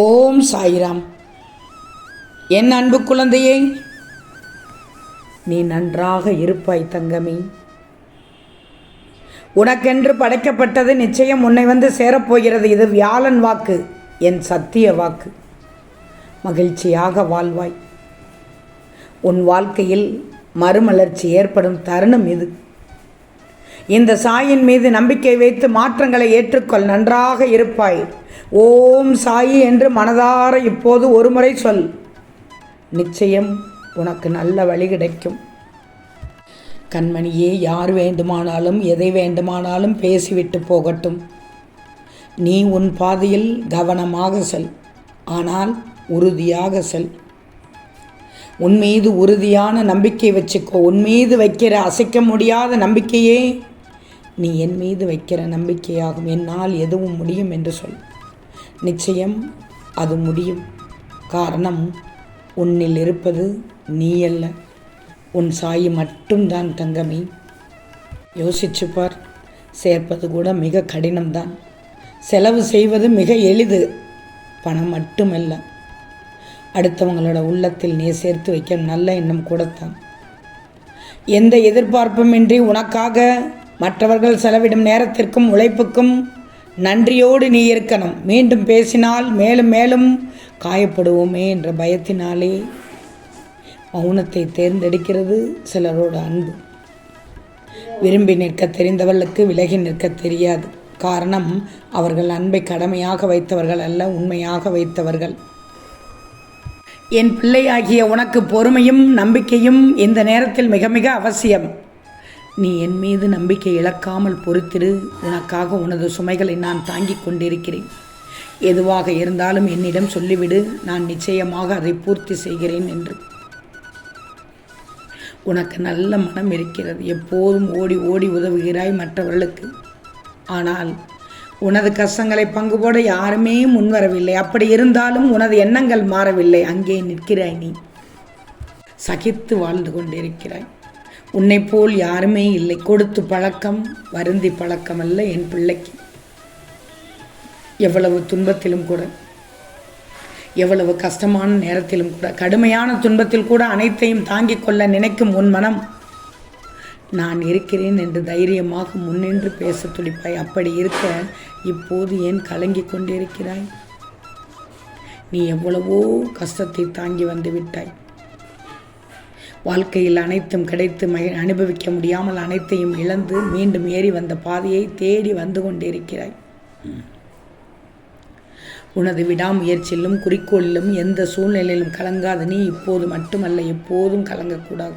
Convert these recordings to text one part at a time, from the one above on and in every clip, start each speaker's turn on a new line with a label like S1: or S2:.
S1: ஓம் சாய்ராம். என் அன்பு குழந்தையே நீ நன்றாக இருப்பாய் தங்கமே. உனக்கென்று படைக்கப்பட்டது நிச்சயம் உன்னை வந்து சேரப்போகிறது. இது வியாழன் வாக்கு என் சத்திய வாக்கு. மகிழ்ச்சியாக வாழ்வாய். உன் வாழ்க்கையில் மறுமலர்ச்சி ஏற்படும் தருணம் இது. இந்த சாயின் மீது நம்பிக்கை வைத்து மாற்றங்களை ஏற்றுக்கொள். நன்றாக இருப்பாய். ஓம் சாயி என்று மனதார இப்போது ஒருமுறை சொல். நிச்சயம் உனக்கு நல்ல வழி கிடைக்கும். கண்மணியே யார் வேண்டுமானாலும் எதை வேண்டுமானாலும் பேசிவிட்டு போகட்டும். நீ உன் பாதையில் கவனமாக செல். ஆனால் உறுதியாக செல். உன் மீது உறுதியான நம்பிக்கை வச்சுக்கோ. உன் மீது வைக்கிற அசைக்க முடியாத நம்பிக்கையே நீ என் மீது வைக்கிற நம்பிக்கையாகும். என்னால் எதுவும் முடியும் என்று சொல். நிச்சயம் அது முடியும். காரணம் உன்னில் இருப்பது நீ அல்ல உன் சாயி மட்டும்தான் தங்கமி. யோசிச்சு பார் சேர்ப்பது கூட மிக கடினம்தான். செலவு செய்வது மிக எளிது பணம் மட்டுமல்ல. அடுத்தவங்களோட உள்ளத்தில் நீ சேர்த்து வைக்க நல்ல எண்ணம் கூடத்தான். எந்த எதிர்பார்ப்புமின்றி உனக்காக மற்றவர்கள் செலவிடும் நேரத்திற்கும் உழைப்புக்கும் நன்றியோடு நீ இருக்கணும். மீண்டும் பேசினால் மேலும் மேலும் காயப்படுவோமே என்ற பயத்தினாலே மௌனத்தை தேர்ந்தெடுக்கிறது சிலரோட அன்பு. விரும்பி நிற்க தெரிந்தவர்களுக்கு விலகி நிற்க தெரியாது. காரணம் அவர்கள் அன்பை கடமையாக வைத்தவர்கள் அல்ல உண்மையாக வைத்தவர்கள். என் பிள்ளையாகிய உனக்கு பொறுமையும் நம்பிக்கையும் இந்த நேரத்தில் மிக மிக அவசியம். நீ என் மீது நம்பிக்கை இழக்காமல் பொறுத்திரு. உனக்காக உனது சுமைகளை நான் தாங்கிக் கொண்டிருக்கிறேன். எதுவாக இருந்தாலும் என்னிடம் சொல்லிவிடு. நான் நிச்சயமாக அதை பூர்த்தி செய்கிறேன் என்று. உனக்கு நல்ல மனம் இருக்கிறது. எப்போதும் ஓடி ஓடி உதவுகிறாய் மற்றவர்களுக்கு. ஆனால் உனது கஷ்டங்களை பங்கு போட யாருமே முன்வரவில்லை. அப்படி இருந்தாலும் உனது எண்ணங்கள் மாறவில்லை. அங்கே நிற்கிறாய் நீ. சகித்து வாழ்ந்து கொண்டிருக்கிறாய். உன்னை போல் யாருமே இல்லை. கொடுத்து பழக்கம் வருந்தி பழக்கம் அல்ல என் பிள்ளைக்கு. எவ்வளவு துன்பத்திலும் கூட எவ்வளவு கஷ்டமான நேரத்திலும் கூட கடுமையான துன்பத்தில் கூட அனைத்தையும் தாங்கிக் கொள்ள நினைக்கும் உன் மனம். நான் இருக்கிறேன் என்று தைரியமாக முன்னின்று பேச துடிப்பாய். அப்படி இருக்க இப்போது ஏன் கலங்கிக் கொண்டிருக்கிறாய்? நீ எவ்வளவோ கஷ்டத்தை தாங்கி வந்து விட்டாய். வாழ்க்கையில் அனைத்தும் கிடைத்து மகி அனுபவிக்க முடியாமல் அனைத்தையும் இழந்து மீண்டும் ஏறி வந்த பாதையை தேடி வந்து கொண்டிருக்கிறாய். உனது விடாமுயற்சியிலும் குறிக்கோளிலும் எந்த சூழ்நிலையிலும் கலங்காத நீ இப்போது மட்டுமல்ல எப்போதும் கலங்கக்கூடாது.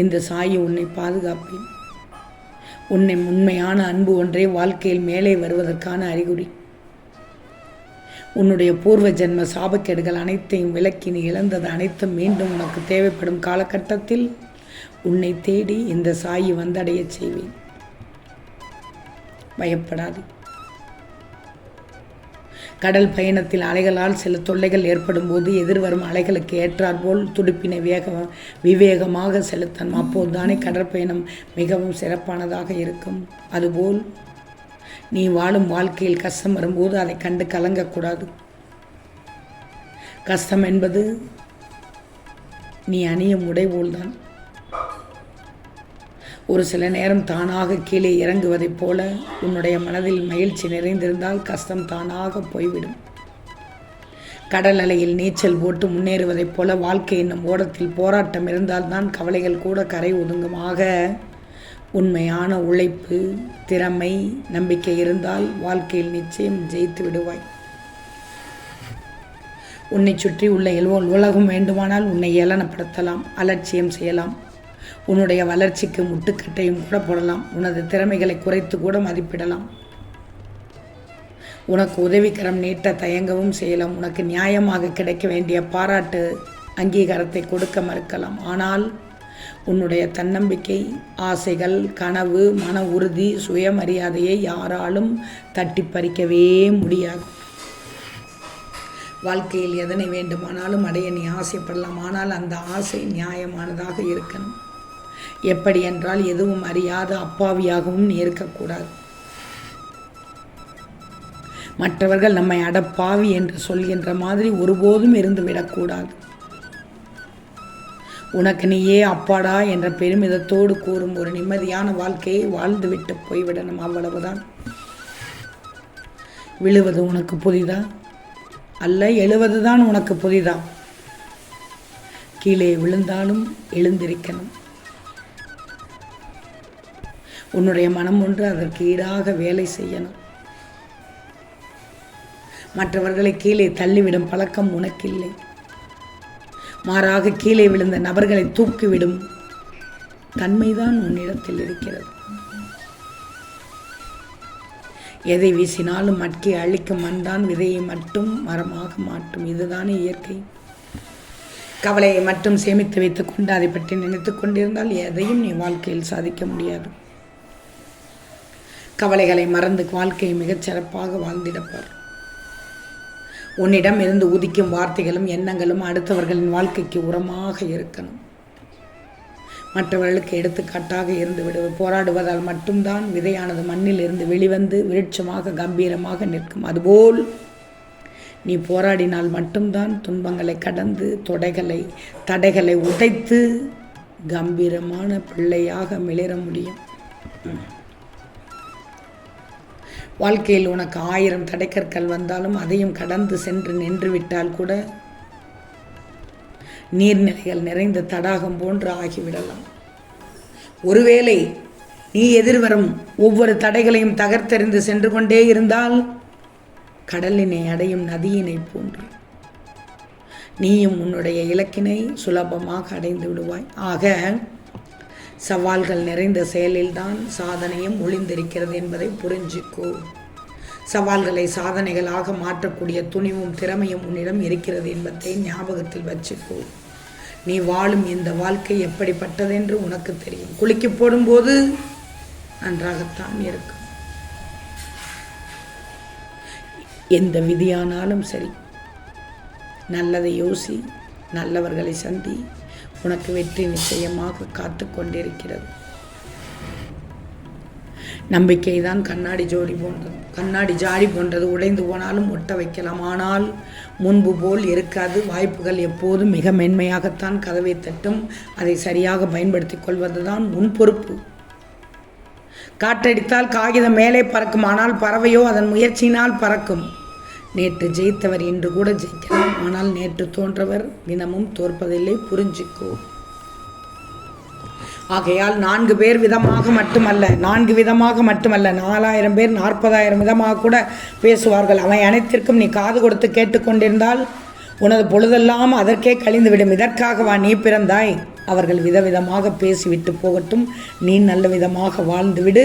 S1: இந்த சாயி உன்னை பாதுகாப்பேன். உன்னை உண்மையான அன்பு ஒன்றே வாழ்க்கையில் மேலே வருவதற்கான அறிகுறி. உன்னுடைய பூர்வ ஜென்ம சாபக்கேடுகள் அனைத்தையும் விலக்கி நீ இழந்தது அனைத்தும் மீண்டும் உனக்கு தேவைப்படும் காலகட்டத்தில் உன்னை தேடி இந்த சாயி வந்தடையச் செய்வேன். பயப்படாது. கடல் பயணத்தில் அலைகளால் சில தொல்லைகள் ஏற்படும் போது எதிர்வரும் அலைகளுக்கு ஏற்றாற்போல் துடுப்பினை வேக விவேகமாக செலுத்தணும். அப்போதுதானே கடற்பயணம் மிகவும் சிறப்பானதாக இருக்கும். அதுபோல் நீ வாழும் வாழ்க்கையில் கஷ்டம் வரும்போது அதை கண்டு கலங்கக்கூடாது. கஷ்டம் என்பது நீ அணியும் உடைபோல்தான். ஒரு சில நேரம் தானாக கீழே இறங்குவதைப் போல உன்னுடைய மனதில் மகிழ்ச்சி நிறைந்திருந்தால் கஷ்டம் தானாக போய்விடும். கடல் அலையில் நீச்சல் போட்டு முன்னேறுவதைப் போல வாழ்க்கை என்னும் ஓடத்தில் போராட்டம் இருந்தால்தான் கவலைகள் கூட கரை ஒதுங்குமாக உண்மையான உழைப்பு திறமை நம்பிக்கை இருந்தால் வாழ்க்கையில் நிச்சயம் ஜெயித்து விடுவாய். உன்னை சுற்றி உள்ள எல்வோல் உலகம் வேண்டுமானால் உன்னை ஏளனப்படுத்தலாம் அலட்சியம் செய்யலாம். உன்னுடைய வளர்ச்சிக்கு முட்டுக்கட்டையும் கூட போடலாம். உனது திறமைகளை குறைத்து கூட மதிப்பிடலாம். உனக்கு உதவிக்கரம் நீட்ட தயங்கவும் செய்யலாம். உனக்கு நியாயமாக கிடைக்க வேண்டிய பாராட்டு அங்கீகாரத்தை கொடுக்க மறுக்கலாம். ஆனால் உன்னுடைய தன்னம்பிக்கை ஆசைகள் கனவு மன உறுதி சுயமரியாதையை யாராலும் தட்டி பறிக்கவே முடியாது. வாழ்க்கையில் எதனை வேண்டுமானாலும் அடைய நீ ஆசைப்படலாம். ஆனால் அந்த ஆசை நியாயமானதாக இருக்கணும். எப்படி என்றால் எதுவும் அறியாத அப்பாவியாகவும் நீ இருக்கக்கூடாது. மற்றவர்கள் நம்மை அடப்பாவி என்று சொல்கின்ற மாதிரி ஒருபோதும் இருந்து விடக்கூடாது உனக்கு நீயே அப்பாடா என்ற பெருமிதத்தோடு கூறும் ஒரு நிம்மதியான வாழ்க்கையை வாழ்ந்துவிட்டு போய்விடணும் அவ்வளவுதான். விழுவது உனக்கு புதிதா? அல்ல எழுவது தான் உனக்கு புதிதா? கீழே விழுந்தாலும் எழுந்திருக்கணும். உன்னுடைய மனம் ஒன்று அதற்கு ஈடாக வேலை செய்யணும். மற்றவர்களை கீழே தள்ளிவிடும் பழக்கம் உனக்கில்லை. மாறாக கீழே விழுந்த நபர்களை தூக்கிவிடும் தன்மைதான் உன்னிடத்தில் இருக்கிறது. எதை வீசினாலும் மட்கி அழிக்கும் மண்தான் விதையை மட்டும் மரமாக மாட்டும் இதுதானே இயற்கை. கவலையை மட்டும் சேமித்து வைத்துக் கொண்டு அதை பற்றி நினைத்து கொண்டிருந்தால் எதையும் நீ வாழ்க்கையில் சாதிக்க முடியாது. கவலைகளை மறந்து வாழ்க்கையை மிகச் சிறப்பாக வாழ்ந்திடப்பார். உன்னிடம் இருந்து உதிக்கும் வார்த்தைகளும் எண்ணங்களும் அடுத்தவர்களின் வாழ்க்கைக்கு உரமாக இருக்கணும். மற்றவர்களுக்கு எடுத்துக்காட்டாக இருந்து விடுவது போராடுவதால் மட்டும்தான் விதையானது மண்ணில் இருந்து வெளிவந்து விருட்சமாக கம்பீரமாக நிற்கும். அதுபோல் நீ போராடினால் மட்டும்தான் துன்பங்களை கடந்து தொடைகளை தடைகளை உடைத்து கம்பீரமான பிள்ளையாக மிளிர முடியும். வாழ்க்கையில் உனக்கு ஆயிரம் தடைக்கற்கள் வந்தாலும் அதையும் கடந்து சென்று நின்று விட்டால் கூட நீர்நிலைகள் நிறைந்த தடாகம் போன்று ஆகிவிடலாம். ஒருவேளை நீ எதிர்வரும் ஒவ்வொரு தடைகளையும் தகர்த்தெறிந்து சென்று கொண்டே இருந்தால் கடலினை அடையும் நதியினை போன்று. நீயும் உன்னுடைய இலக்கினை சுலபமாக அடைந்து விடுவாய். ஆக சவால்கள் நிறைந்த செயலில்தான் சாதனையும் ஒளிந்திருக்கிறது என்பதை புரிஞ்சுக்கோ. சவால்களை சாதனைகளாக மாற்றக்கூடிய துணிவும் திறமையும் உன்னிடம் இருக்கிறது என்பதை ஞாபகத்தில் வச்சுக்கோ. நீ வாழும் இந்த வாழ்க்கை எப்படிப்பட்டதென்று உனக்கு தெரியும். குலுக்கி போடும்போது நன்றாகத்தான் இருக்கும். எந்த விதியானாலும் சரி. நல்லதை யோசி நல்லவர்களை சந்தி உனக்கு வெற்றி நிச்சயமாக காத்து கொண்டிருக்கிறது நம்பிக்கை தான் கண்ணாடி ஜோடி போன்றது. கண்ணாடி ஜாடி போன்றது. உடைந்து போனாலும் ஒட்ட வைக்கலாம். ஆனால் முன்பு போல் இருக்காது. வாய்ப்புகள் எப்போதும் மிக மென்மையாகத்தான் கதவை தட்டும். அதை சரியாக பயன்படுத்திக் கொள்வதுதான் உன் பொறுப்பு. காற்றடித்தால் காகிதம் மேலே பறக்கும். ஆனால் பறவையோ அதன் முயற்சியினால் பறக்கும். நேற்று ஜெயித்தவர் இன்று கூட ஜெயிக்கலாம். ஆனால் நேற்று தோன்றவர் தினமும் தோற்பதில்லை புரிஞ்சுக்கோ. ஆகையால் நான்கு பேர் விதமாக மட்டுமல்ல நான்கு விதமாக மட்டுமல்ல நாலாயிரம் பேர் நாற்பதாயிரம் விதமாக கூட பேசுவார்கள். அவை அனைத்திற்கும் நீ காது கொடுத்து கேட்டுக்கொண்டிருந்தால் உனது பொழுதெல்லாம் அதற்கே கழிந்துவிடும். இதற்காகவா நீ பிறந்தாய்? அவர்கள் விதவிதமாக பேசிவிட்டு போகட்டும். நீ நல்ல விதமாக வாழ்ந்துவிடு.